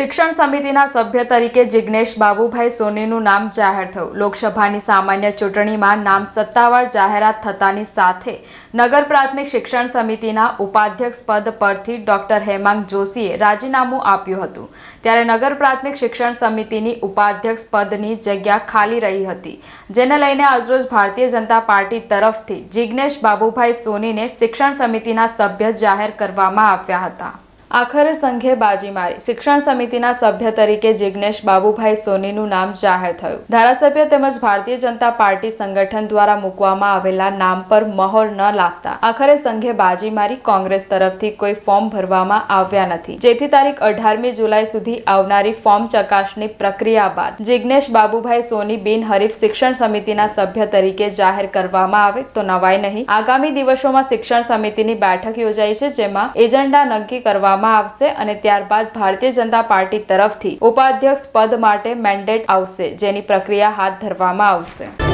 શિક્ષણ સમિતિના સભ્ય તરીકે જિજ્ઞેશ બાબુભાઈ સોનીનું નામ જાહેર થયું. લોકસભાની સામાન્ય ચૂંટણીમાં નામ સત્તાવાર જાહેરાત થતાની સાથે નગર પ્રાથમિક શિક્ષણ સમિતિના ઉપાધ્યક્ષ પદ પરથી ડોક્ટર હેમાંગ જોશીએ રાજીનામું આપ્યું હતું. ત્યારે નગર પ્રાથમિક શિક્ષણ સમિતિની ઉપાધ્યક્ષ પદની જગ્યા ખાલી રહી હતી, જેને લઈને આજરોજ ભારતીય જનતા પાર્ટી તરફથી જિજ્ઞેશ બાબુભાઈ સોનીને શિક્ષણ સમિતિના સભ્ય જાહેર કરવામાં આવ્યા હતા. આખરે સંઘે બાજી મારી. શિક્ષણ સમિતિના સભ્ય તરીકે જિજ્ઞેશ બાબુભાઈ સોનીનું નામ જાહેર થયું. ધારાસભ્ય તેમજ ભારતીય જનતા પાર્ટી સંગઠન દ્વારા મૂકવામાં આવેલા નામ પર મહોર ન લાગતા આખરે સંઘે બાજી મારી કોંગ્રેસ તરફથી કોઈ ફોર્મ ભરવામાં આવ્યા નથી. જેથી તારીખ અઢારમી જુલાઈ સુધી આવનારી ફોર્મ ચકાસણી પ્રક્રિયા બાદ જિજ્ઞેશ બાબુભાઈ સોની બિનહરીફ શિક્ષણ સમિતિના સભ્ય તરીકે જાહેર કરવામાં આવે તો નવાય નહીં. આગામી દિવસોમાં શિક્ષણ સમિતિની બેઠક યોજાઈ છે જેમાં એજન્ડા નક્કી કરવામાં આવશે અને ત્યારબાદ ભારતીય જનતા પાર્ટી તરફથી ઉપાધ્યક્ષ પદ માટે મેન્ડેટ આવશે, જેની પ્રક્રિયા હાથ ધરવામાં આવશે.